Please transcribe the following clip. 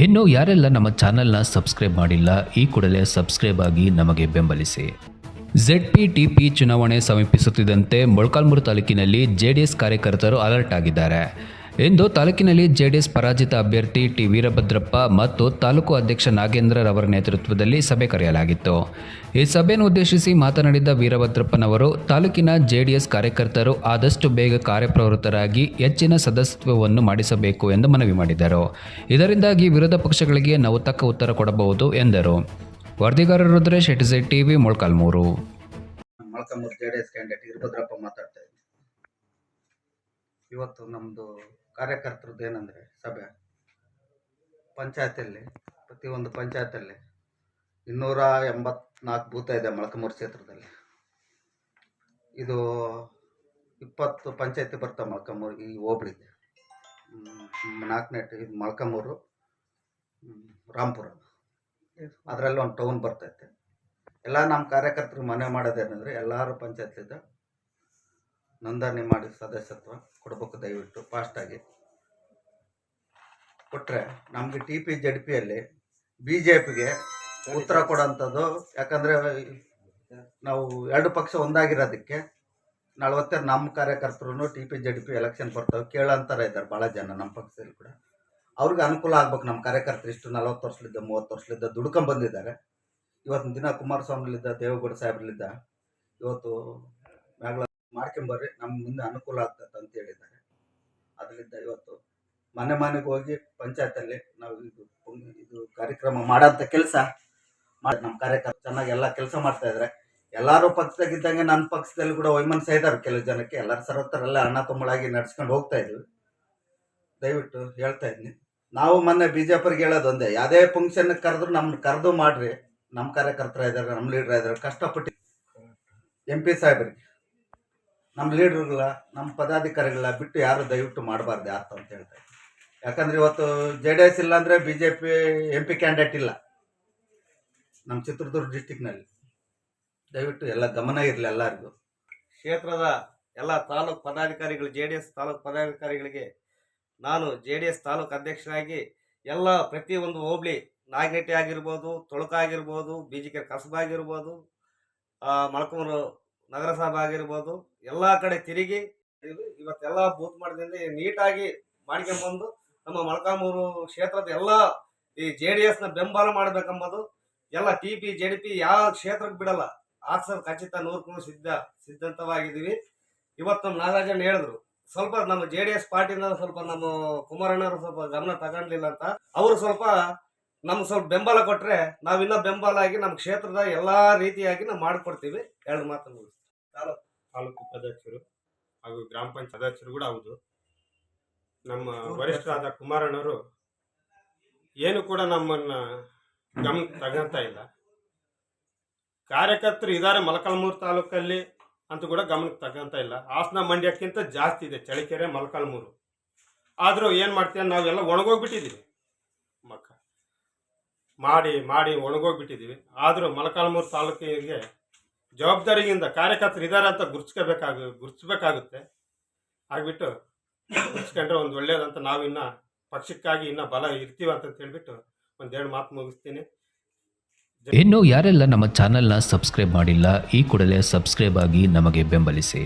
ಇನ್ನು ಯಾರೆಲ್ಲ ನಮ್ಮ ಚಾನೆಲ್ನ ಸಬ್ಸ್ಕ್ರೈಬ್ ಮಾಡಿಲ್ಲ, ಈ ಕೂಡಲೇ ಸಬ್ಸ್ಕ್ರೈಬ್ ಆಗಿ ನಮಗೆ ಬೆಂಬಲಿಸಿ. ಝೆಡ್ ಪಿ ಟಿ ಪಿ ಚುನಾವಣೆ ಸಮೀಪಿಸುತ್ತಿದ್ದಂತೆ ಮೊಳಕಾಲ್ಮೂರು ತಾಲೂಕಿನಲ್ಲಿ ಜೆಡಿಎಸ್ ಕಾರ್ಯಕರ್ತರು ಅಲರ್ಟ್ ಆಗಿದ್ದಾರೆ. ಇಂದು ತಾಲೂಕಿನಲ್ಲಿ ಜೆಡಿಎಸ್ ಪರಾಜಿತ ಅಭ್ಯರ್ಥಿ ಟಿ ವೀರಭದ್ರಪ್ಪ ಮತ್ತು ತಾಲೂಕು ಅಧ್ಯಕ್ಷ ನಾಗೇಂದ್ರರವರ ನೇತೃತ್ವದಲ್ಲಿ ಸಭೆ ಕರೆಯಲಾಗಿತ್ತು. ಈ ಸಭೆಯನ್ನು ಉದ್ದೇಶಿಸಿ ಮಾತನಾಡಿದ ವೀರಭದ್ರಪ್ಪನವರು, ತಾಲೂಕಿನ ಜೆಡಿಎಸ್ ಕಾರ್ಯಕರ್ತರು ಆದಷ್ಟು ಬೇಗ ಕಾರ್ಯಪ್ರವೃತ್ತರಾಗಿ ಹೆಚ್ಚಿನ ಸದಸ್ಯತ್ವವನ್ನು ಮಾಡಿಸಬೇಕು ಎಂದು ಮನವಿ ಮಾಡಿದರು. ಇದರಿಂದಾಗಿ ವಿರೋಧ ಪಕ್ಷಗಳಿಗೆ ನಾವು ತಕ್ಕ ಉತ್ತರ ಕೊಡಬಹುದು ಎಂದರು. ವರದಿಗಾರ Rudresh ಎಟಿಸೈಡ್ TV, Molakalmuru. Molakalmuru JDS S candidate Veerabhadrappa ಮಾತಾಡ್ತಾ ಇವತ್ತು ನಮ್ಮದು ಕಾರ್ಯಕರ್ತರದ್ದು ಏನಂದರೆ ಸಭೆ. ಪಂಚಾಯತಿಯಲ್ಲಿ, ಪ್ರತಿಯೊಂದು ಪಂಚಾಯತಲ್ಲಿ ಇನ್ನೂರ ಎಂಬತ್ನಾಲ್ಕು ಭೂತ ಇದೆ ಮೊಳಕಾಮೂರು ಕ್ಷೇತ್ರದಲ್ಲಿ. ಇದು ಇಪ್ಪತ್ತು ಪಂಚಾಯತಿ ಬರ್ತಾವೆ ಮೊಳಕಾಮೂರು, ಈ ಹೋಬಳಿಗೆ. ನಾಲ್ಕನೇ ಇದು ರಾಮ್ಪುರ. ರಾಂಪುರ ಅದರಲ್ಲಿ ಒಂದು ಟೌನ್ ಬರ್ತೈತೆ. ಎಲ್ಲ ನಮ್ಮ ಕಾರ್ಯಕರ್ತರು ಮನೆ ಮಾಡೋದೇನೆಂದರೆ ಎಲ್ಲರೂ ಪಂಚಾಯತ್ಲಿದ್ದ ನೋಂದಣಿ ಮಾಡಿ ಸದಸ್ಯತ್ವ ಕೊಡಬೇಕು ದಯವಿಟ್ಟು ಫಾಸ್ಟಾಗಿ ಕೊಟ್ಟರೆ ನಮಗೆ ಟಿ ಪಿ ಜೆಡ್ ಪಿಯಲ್ಲಿ ಬಿ ಜೆ ಪಿಗೆ ಉತ್ತರ ಕೊಡೋಂಥದ್ದು, ಯಾಕಂದರೆ ನಾವು ಎರಡು ಪಕ್ಷ ಒಂದಾಗಿರೋದಕ್ಕೆ ನಲವತ್ತೆ ನಮ್ಮ ಕಾರ್ಯಕರ್ತರು T P Z P election ಬರ್ತವೆ ಕೇಳೋಂಥರ ಇದ್ದಾರೆ ಭಾಳ ಜನ ನಮ್ಮ ಪಕ್ಷದಲ್ಲಿ ಕೂಡ. ಅವ್ರಿಗೆ ಅನುಕೂಲ ಆಗ್ಬೇಕು ನಮ್ಮ ಕಾರ್ಯಕರ್ತರು ಇಷ್ಟು ನಲವತ್ತು ವರ್ಷಲಿದ್ದ, ಮೂವತ್ತು ವರ್ಷಲಿದ್ದ, ದುಡ್ಕೊಂಡ್ ಬಂದಿದ್ದಾರೆ. ಇವತ್ತಿನ ದಿನ ಕುಮಾರಸ್ವಾಮಿಲಿದ್ದ ದೇವೇಗೌಡ ಸಾಹೇಬ್ರಲ್ಲಿದ್ದ, ಇವತ್ತು ಮಾಡ್ಕೊಂಬರ್ರಿ ನಮ್ಮ ಮುಂದೆ ಅನುಕೂಲ ಆಗ್ತದೆ ಅಂತ ಹೇಳಿದ್ದಾರೆ. ಅದರಿಂದ ಇವತ್ತು ಮನೆ ಮನೆಗೆ ಹೋಗಿ ಪಂಚಾಯತಲ್ಲಿ ನಾವು ಇದು ಇದು ಕಾರ್ಯಕ್ರಮ ಮಾಡೋಂಥ ಕೆಲಸ ಮಾಡಿ ನಮ್ಮ ಕಾರ್ಯಕರ್ತ ಚೆನ್ನಾಗಿ ಎಲ್ಲ ಕೆಲಸ ಮಾಡ್ತಾ ಇದ್ದಾರೆ ಎಲ್ಲರೂ ಪಕ್ಷದಾಗಿದ್ದಂಗೆ ನನ್ನ ಪಕ್ಷದಲ್ಲಿ ಕೂಡ ವೈಮನಸ್ಸ ಇದ್ದಾರೆ ಕೆಲವು ಜನಕ್ಕೆ. ಎಲ್ಲರ ಸರ್ವತ್ತರೆಲ್ಲ ಅಣ್ಣ ತಮ್ಮಳಾಗಿ ನಡ್ಸ್ಕೊಂಡು ಹೋಗ್ತಾ ಇದ್ವಿ. ದಯವಿಟ್ಟು ಹೇಳ್ತಾ ಇದ್ದೀನಿ ನಾವು ಮೊನ್ನೆ ಬಿಜೆಪಿಗೆ ಹೇಳೋದು ಒಂದೇ, ಯಾವುದೇ ಫಂಕ್ಷನ್ ಕರೆದ್ರು ನಮ್ಮನ್ನ ಕರೆದು ಮಾಡ್ರಿ. ನಮ್ಮ ಕಾರ್ಯಕರ್ತರ ಇದ್ದಾರೆ ನಮ್ಮ ಲೀಡ್ರ್ ಇದ್ದಾರೆ ಕಷ್ಟಪಟ್ಟು ಎಂ ಪಿ ಸಾಹೇಬ್ರಿಗೆ. ನಮ್ಮ ಲೀಡ್ರುಗಳ, ನಮ್ಮ ಪದಾಧಿಕಾರಿಗಳ ಬಿಟ್ಟು ಯಾರು ದಯವಿಟ್ಟು ಮಾಡಬಾರ್ದು ಯಾರು ಅಂತ ಹೇಳ್ತಾ ಇದ್ದೀನಿ. ಯಾಕಂದ್ರೆ ಇವತ್ತು ಜೆ ಡಿ ಎಸ್ ಇಲ್ಲ ಅಂದರೆ B J P M P candidate ಇಲ್ಲ. ನಮ್ಮ ಚಿತ್ರದುರ್ಗ ಡಿಸ್ಟಿಕ್ನಲ್ಲಿ. ದಯವಿಟ್ಟು ಎಲ್ಲ ಗಮನ ಇರಲಿ ಎಲ್ಲರಿಗೂ. ಕ್ಷೇತ್ರದ ಎಲ್ಲ ತಾಲೂಕು ಪದಾಧಿಕಾರಿಗಳು ಜೆ ಡಿ ಎಸ್ ತಾಲೂಕು ಪದಾಧಿಕಾರಿಗಳಿಗೆ ನಾನು ಜೆ ಡಿ ಎಸ್ ತಾಲೂಕು ಅಧ್ಯಕ್ಷರಾಗಿ ಎಲ್ಲ ಪ್ರತಿಯೊಂದು ಹೋಬಳಿ ನಾಗನಟ್ಟಿ ಆಗಿರ್ಬೋದು, ತೊಳಕ ಆಗಿರ್ಬೋದು ಬಿಜಿಕೆ ಕಸಬ ಆಗಿರ್ಬೋದು ನಗರಸಭೆ ಆಗಿರ್ಬೋದು, ಎಲ್ಲ ಕಡೆ ತಿರುಗಿ ಇವತ್ತೆಲ್ಲ ಬೂತ್ ಮಾಡದಿಂದ ನೀಟಾಗಿ ಮಾಡ್ಕೊಂಬಂದು ನಮ್ಮ ಮೊಳಕಾಮೂರು ಕ್ಷೇತ್ರದ ಎಲ್ಲ ಈ ಜೆ ಡಿ ಎಸ್ನ ಬೆಂಬಲ ಮಾಡಬೇಕೆಂಬುದು ಎಲ್ಲ T P, J D P ಯಾವ ಕ್ಷೇತ್ರಕ್ಕೆ ಬಿಡಲ್ಲ. ಆಸರ್ ಖಚಿತ ನೂರ್ಕೊಂಡು ಸಿದ್ಧ, ಸಿದ್ಧಾಂತವಾಗಿದ್ದೀವಿ. ಇವತ್ತು ನಮ್ಮ ನಾಗರಾಜನ್ ಹೇಳಿದ್ರು, ಸ್ವಲ್ಪ ನಮ್ಮ ಜೆ ಡಿ ಎಸ್ ಪಾರ್ಟಿನ ಸ್ವಲ್ಪ ನಮ್ಮ ಕುಮಾರಣ್ಣವರು ಸ್ವಲ್ಪ ಗಮನ ತಗೊಂಡ್ಲಿಲ್ಲ ಅಂತ. ಅವರು ಸ್ವಲ್ಪ ನಮ್ಗೆ ಸ್ವಲ್ಪ ಬೆಂಬಲ ಕೊಟ್ರೆ ನಾವಿನ್ನ ಬೆಂಬಲ ಆಗಿ ನಮ್ಮ ಕ್ಷೇತ್ರದ ಎಲ್ಲಾ ರೀತಿಯಾಗಿ ನಾವು ಮಾಡಿಕೊಡ್ತೀವಿ. ಎರಡು ಮಾತು ಮುಗಿಸ್ತೀನಿ. ತಾಲೂಕು ಉಪಾಧ್ಯಕ್ಷರು ಹಾಗೂ ಗ್ರಾಮ ಪಂಚಾಯತ್ ಸದಸ್ಯರು ಕೂಡ ಹೌದು. ನಮ್ಮ ವರಿಷ್ಠರಾದ ಕುಮಾರಣ್ಣವರು ಏನು ಕೂಡ ನಮ್ಮನ್ನ ಗಮನ ತಗಂತ ಇಲ್ಲ. ಕಾರ್ಯಕರ್ತರು ಇದ್ದಾರೆ ಮಲಕಲ್ಮೂರು ತಾಲೂಕಲ್ಲಿ ಅಂತೂ ಕೂಡ ಗಮನಕ್ಕೆ ತಗಂತ ಇಲ್ಲ. ಹಾಸನ ಮಂಡ್ಯಕ್ಕಿಂತ ಜಾಸ್ತಿ ಇದೆ ಚಳಿಕೆರೆ ಮಲಕಲ್ಮೂರು. ಆದರೂ ಏನು ಮಾಡ್ತೀವಿ ನಾವೆಲ್ಲ ಒಣಗೋಗ್ಬಿಟ್ಟಿದ್ದೀವಿ ಮಾಡಿ ಮಾಡಿ ಒಣಗೋಗ್ಬಿಟ್ಟಿದ್ದೀವಿ. ಆದರೂ ಮೊಳಕಾಲ್ಮೂರು ತಾಲೂಕಿಗೆ ಜವಾಬ್ದಾರಿಯಿಂದ ಕಾರ್ಯಕರ್ತರು ಇದ್ದಾರೆ ಅಂತ ಗುರ್ಸ್ಕೋಬೇಕಾಗ ಗುರ್ಸ್ಬೇಕಾಗುತ್ತೆ ಆಗಿಬಿಟ್ಟು ಗುರ್ಸ್ಕೊಂಡ್ರೆ ಒಂದು ಒಳ್ಳೇದಂತ ನಾವಿನ್ನ ಪಕ್ಷಕ್ಕಾಗಿ ಇನ್ನೂ ಬಲ ಇರ್ತೀವಿ ಅಂತ ಹೇಳ್ಬಿಟ್ಟು ಒಂದೆರಡು ಮಾತು ಮುಗಿಸ್ತೀನಿ. ಇನ್ನೂ ಯಾರೆಲ್ಲ ನಮ್ಮ ಚಾನೆಲ್ನ ಸಬ್ಸ್ಕ್ರೈಬ್ ಮಾಡಿಲ್ಲ, ಈ ಕೂಡಲೇ ಸಬ್ಸ್ಕ್ರೈಬ್ ಆಗಿ ನಮಗೆ ಬೆಂಬಲಿಸಿ.